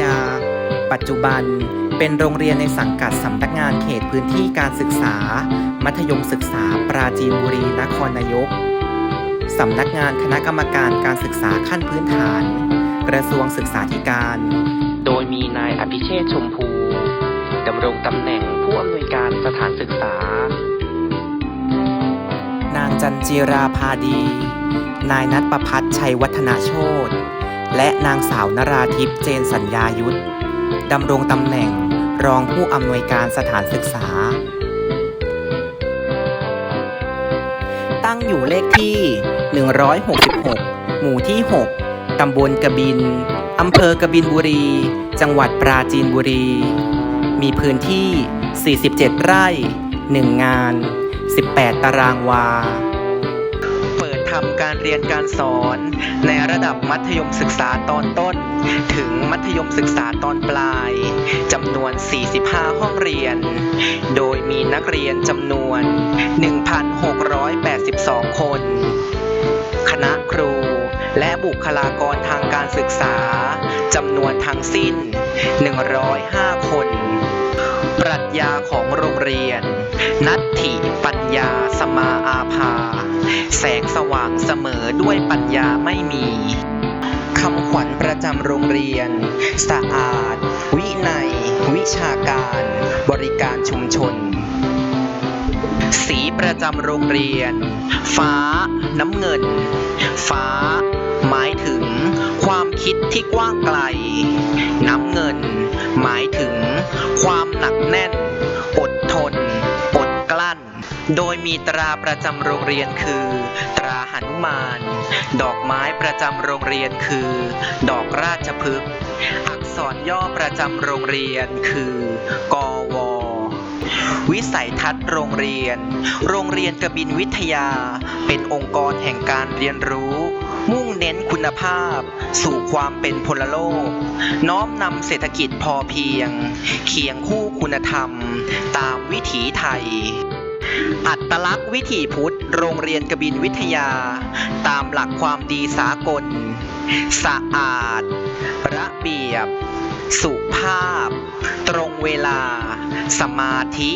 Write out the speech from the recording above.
ยา ปัจจุบันเป็นโรงเรียนในสังกัดสำนักงานเขตพื้นที่การศึกษา มัธยมศึกษาปราจีนบุรีนครนายกสำนักงานคณะกรรมการการศึกษาขั้นพื้นฐาน กระทรวงศึกษาธิการ โดยมีนายอภิเชษชมพูดำรงตำแหน่งผู้อำนวยการสถานศึกษา นางจันจีราพาดี นายนัทประพัฒน์ชัยวัฒนาโชต และนางสาวนราทิพย์เจนสัญญายุทธดำรงตำแหน่งรองผู้อำนวยการสถานศึกษา ตั้งอยู่เลขที่ 166 หมู่ที่ 6 ตำบลกบิน อำเภอกบินบุรี จังหวัดปราจีนบุรี มีพื้นที่ 47 ไร่ 1 งาน 18 ตารางวา ทำการเรียนการสอน ในระดับมัธยมศึกษาตอนต้น ถึงมัธยมศึกษาตอนปลายจำนวน 45 ห้องเรียน โดยมีนักเรียนจำนวน 1,682 คน คณะครูและบุคลากรทางการศึกษาจำนวนทั้งสิ้น 105 คน ปรัชญาของโรงเรียน นัตถิปัญญาสมาอาภา แสงสว่างเสมอด้วยปัญญาไม่มีคำขวัญประจำโรงเรียน สะอาด วินัย วิชาการ บริการชุมชน สีประจำโรงเรียน ฟ้า น้ำเงิน ฟ้า หมายถึง ความคิดที่กว้างไกล น้ำเงิน หมายถึง ความหนักแน่น โดยมีตราประจำโรงเรียนคือ ตราหนุมาน ดอกไม้ประจำโรงเรียนคือ ดอกราชพฤกษ์ อักษรย่อประจำโรงเรียนคือ กววิสัยทัศน์โรงเรียน โรงเรียนกบินวิทยา เป็นองค์กรแห่งการเรียนรู้ มุ่งเน้นคุณภาพ สู่ความเป็นพลโลก น้อมนำเศรษฐกิจพอเพียง เคียงคู่คุณธรรม ตามวิถีไทย อัตลักษณ์วิถีพุทธ โรงเรียนกบินวิทยา ตามหลักความดีสากล สะอาด ระเบียบ สุภาพ ตรงเวลา สมาธิ